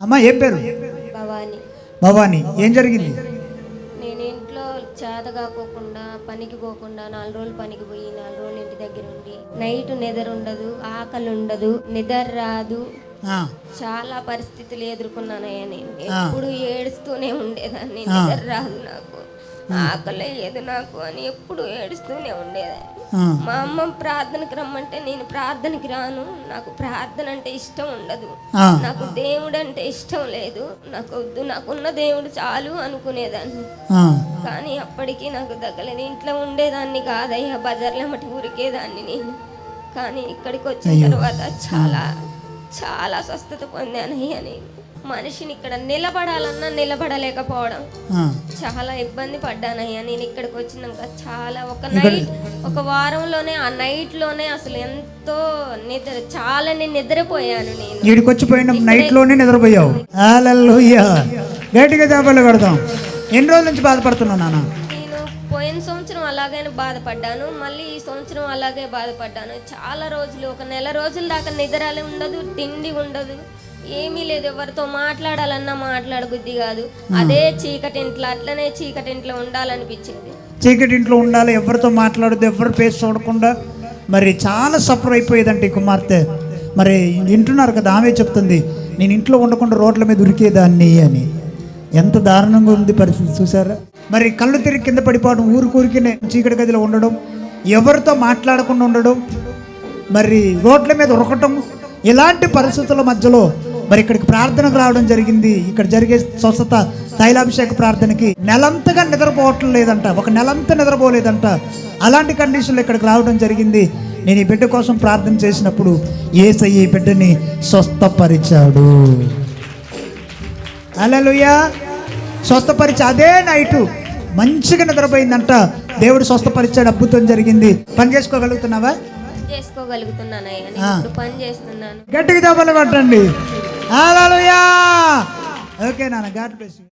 అమ్మా ఏం పేరు? భవాని. భవానీ ఏం జరిగింది? నేను ఇంట్లో చేత కాకోకుండా పనికి పోకుండా నాలుగు రోజులు పనికి పోయి నాలుగు రోజులు ఇంటి దగ్గర ఉండి నైట్ నిద్ర ఉండదు ఆకలి ఉండదు నిద్ర రాదు. చాలా పరిస్థితులు ఎదుర్కొన్నానయ్యా నేను. ఎప్పుడు ఏడుస్తూనే ఉండేదాన్ని. నిద్ర రాదు నాకు. ఆకలి లేదు నాకు అని ఎప్పుడు ఏడుస్తూనే ఉండేదాన్ని. మా అమ్మ ప్రార్థనకి రమ్మంటే నేను ప్రార్థనకి రాను. నాకు ప్రార్థన అంటే ఇష్టం ఉండదు. నాకు దేవుడు అంటే ఇష్టం లేదు. నాకు వద్దు. నాకున్న దేవుడు చాలు అనుకునేదాన్ని. కానీ అప్పటికి నాకు తగ్గలేదు ఇంట్లో ఉండేదాన్ని కాదయ్యా. బజార్లో మట్టి ఊరికేదాన్ని నేను. కానీ ఇక్కడికి వచ్చిన తర్వాత చాలా చాలా స్వస్థత పొందానయ్యా నేను. మనిషిని ఇక్కడ నిలబడాలన్నా నిలబడలేకపోవడం. చాలా ఇబ్బంది పడ్డానయ్యా. నేను ఇక్కడికి వచ్చినాక చాలా ఒక నైట్ ఒక వారంలోనే ఆ నైట్లోనే అసలు ఎంతో నిద్ర చాలా నేను నిద్రపోయాను నేను. ఈడికి వచ్చిపోయిన నైట్లోనే నిద్రపోయావు? హల్లెలూయా. గట్టిగా చేపలు ఎన్ని రోజుల నుంచి బాధపడుతున్నావు నాన్న? నేను పోయిన సంవత్సరం అలాగనే బాధపడ్డాను. మళ్ళీ ఈ సంవత్సరం అలాగే బాధపడ్డాను. చాలా రోజులు ఒక నెల రోజుల దాకా నిద్రలే ఉండదు తిండి ఉండదు. ఏమీ లేదు ఎవరితో మాట్లాడాలన్నా మాట్లాడబుద్ధి కాదు. అదే చీకటి ఇంట్లో అట్లనే చీకటి ఇంట్లో ఉండాలనిపించేది. చీకటి ఇంట్లో ఉండాలి ఎవరితో మాట్లాడద్దు ఎవరి పేరు చూడకుండా. మరి చాలా సఫర్ అయిపోయేదంట ఈ కుమార్తె. మరి వింటున్నారు కదా ఆమె చెప్తుంది నేను ఇంట్లో ఉండకుండా రోడ్ల మీద ఉరికేదాన్ని అని. ఎంత దారుణంగా ఉంది పరిస్థితి చూసారా మరి కళ్ళు తిరిగి కింద పడిపోవడం ఊరికూరికినే చీకటి గదిలో ఉండడం ఎవరితో మాట్లాడకుండా ఉండడం మరి రోడ్ల మీద ఉరకటం ఇలాంటి పరిస్థితుల మధ్యలో మరి ఇక్కడికి ప్రార్థనకు రావడం జరిగింది. ఇక్కడ జరిగే స్వస్థత తైలాభిషేక ప్రార్థనకి నెలంతగా నిద్రపోవటం లేదంట. ఒక నెలంతా నిద్రపోలేదంట. అలాంటి కండిషన్లో ఇక్కడికి రావడం జరిగింది. నేను ఈ బిడ్డ కోసం ప్రార్థన చేసినప్పుడు ఏసయ్య ఈ బిడ్డని స్వస్థపరిచాడు. అలలుయా స్వస్థపరిచి అదే నైటు మంచిగా నిద్రపోయిందంట. దేవుడు స్వస్థపరిచాడు. అద్భుతం జరిగింది. పని చేసుకోగలుగుతున్నావా? చేసుకోగలుగుతున్నానయ్యా. నేను ఆ. ఇప్పుడు పని చేస్తున్నాను. గట్టిగా దెబ్బలు కొట్టండి. Hallelujah. Okay, Nana. God bless you.